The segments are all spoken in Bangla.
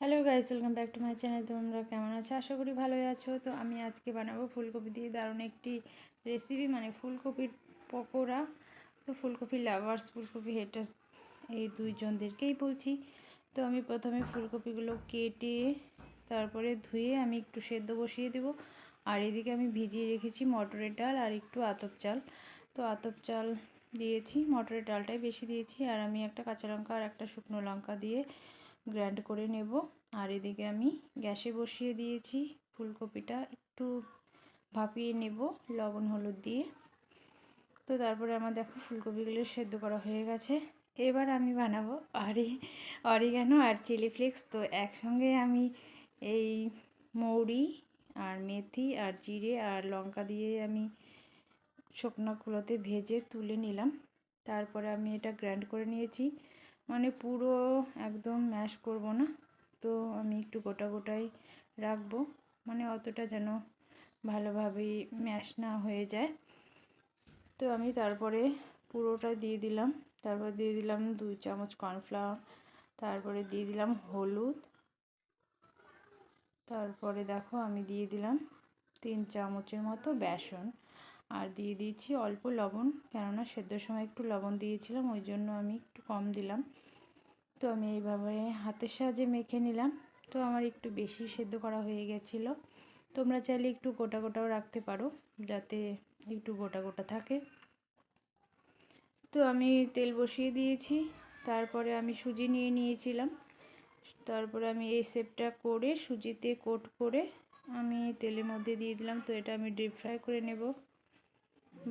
Hello guys welcome back to my channel তোমরা কেমন আছো? আশা করি ভালোই আছো। তো আমি আজকে বানাবো ফুলকপি দিয়ে দারুণ একটি রেসিপি মানে ফুলকপির পকোড়া। তো ফুলকপি লাভার্স ফুলকপি হেটার্স এই দুইজনদেরকেই বলছি। তো আমি প্রথমে ফুলকপিগুলো কেটে, তারপরে ধুয়ে আমি একটু সেদ্ধ বসিয়ে দেবো। আর এদিকে আমি ভিজিয়ে রেখেছি মটরের ডাল আর একটু আতপ চাল। তো আতপ চাল দিয়েছি, মটরের ডালটাই বেশি দিয়েছি। আর আমি একটা কাঁচা লঙ্কা আর একটা শুকনো লঙ্কা দিয়ে গ্র্যান্ড করে নেব। আর এদিকে আমি গ্যাসে বসিয়ে দিয়েছি ফুলকপিটা। একটু ভাপিয়ে নেব লবণ, হলুদ দিয়ে। তো তারপরে আমার দেখো ফুলকপিগুলো সেদ্ধ করা হয়ে গেছে। এবার আমি বানাবো অরি, অরিগানো আর চিলি ফ্লেক্স। তো একসঙ্গে আমি এই মৌরি আর মেথি আর জিরে আর লঙ্কা দিয়ে আমি শুকনোগুলোতে ভেজে তুলে নিলাম। তারপরে আমি এটা গ্র্যান্ড করে নিয়েছি। মানে পুরো একদম ম্যাশ করব না। তো আমি একটু গোটা গোটাই রাখব। মানে অতটা যেন ভালোভাবে ম্যাশ না হয়ে যায়। তো আমি তারপরে পুরোটা দিয়ে দিলাম। তারপর দিয়ে দিলাম দুই চামচ কর্নফ্লাওয়ার তারপরে দিয়ে দিলাম হলুদ। তারপরে দেখো আমি দিয়ে দিলাম তিন চামচের মতো বেসন। আর দিয়ে দিয়েছি অল্প লবণ, কেননা সেদ্ধর সময় একটু লবণ দিয়েছিলাম, ওই জন্য আমি একটু কম দিলাম। তো আমি এইভাবে হাতের সাহায্যে মেখে নিলাম। তো আমার একটু বেশি সেদ্ধ করা হয়ে গেছিল। তোমরা চাইলে একটু গোটা গোটাও রাখতে পারো, যাতে একটু গোটা গোটা থাকে। তো আমি তেল বসিয়ে দিয়েছি, তারপরে আমি সুজি নিয়ে নিয়েছিলাম। তারপরে আমি এই সেপটা করে সুজিতে কোট করে আমি তেলের মধ্যে দিয়ে দিলাম। তো এটা আমি ডিপ ফ্রাই করে নেব।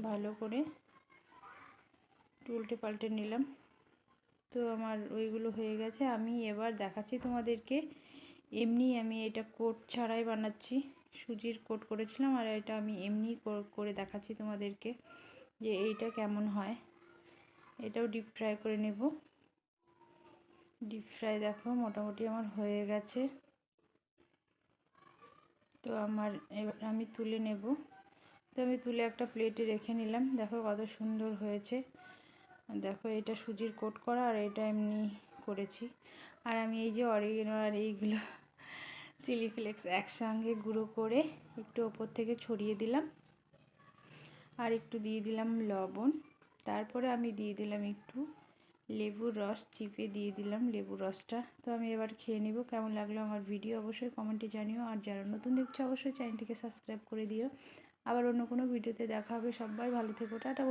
ভালো করে উল্টে পাল্টে নিলাম। তো আমার ওইগুলো হয়ে গেছে। আমি এবার দেখাচ্ছি তোমাদেরকে। এমনি আমি এটা কোট ছাড়াই বানাচ্ছি। সুজির কোট করেছিলাম আর এটা আমি এমনি করে দেখাচ্ছি তোমাদেরকে যে এইটা কেমন হয়। এটাও ডিপ ফ্রাই করে নেব। ডিপ ফ্রাই দেখো মোটামুটি আমার হয়ে গেছে। তো আমার এবার আমি তুলে নেব। তো আমি তুলে একটা প্লেটে রেখে নিলাম। দেখো কত সুন্দর হয়েছে। দেখো এটা সুজির কোট করা আর এটা এমনি করেছি। আর আমি এই যে অরিগেনো আর এইগুলো চিলি ফ্লেক্স একসঙ্গে গুঁড়ো করে একটু ওপর থেকে ছড়িয়ে দিলাম। আর একটু দিয়ে দিলাম লবণ। তারপরে আমি দিয়ে দিলাম একটু লেবুর রস, চিপে দিয়ে দিলাম লেবুর রসটা। তো আমি এবার খেয়ে নেব। কেমন লাগল আমার ভিডিও অবশ্যই কমেন্টে জানিও। আর যারা নতুন দেখছ অবশ্যই চ্যানেলটিকে সাবস্ক্রাইব করে দিও। আবার অন্য কোনো ভিডিওতে দেখা হবে। সবাই ভালো থেকো টাটা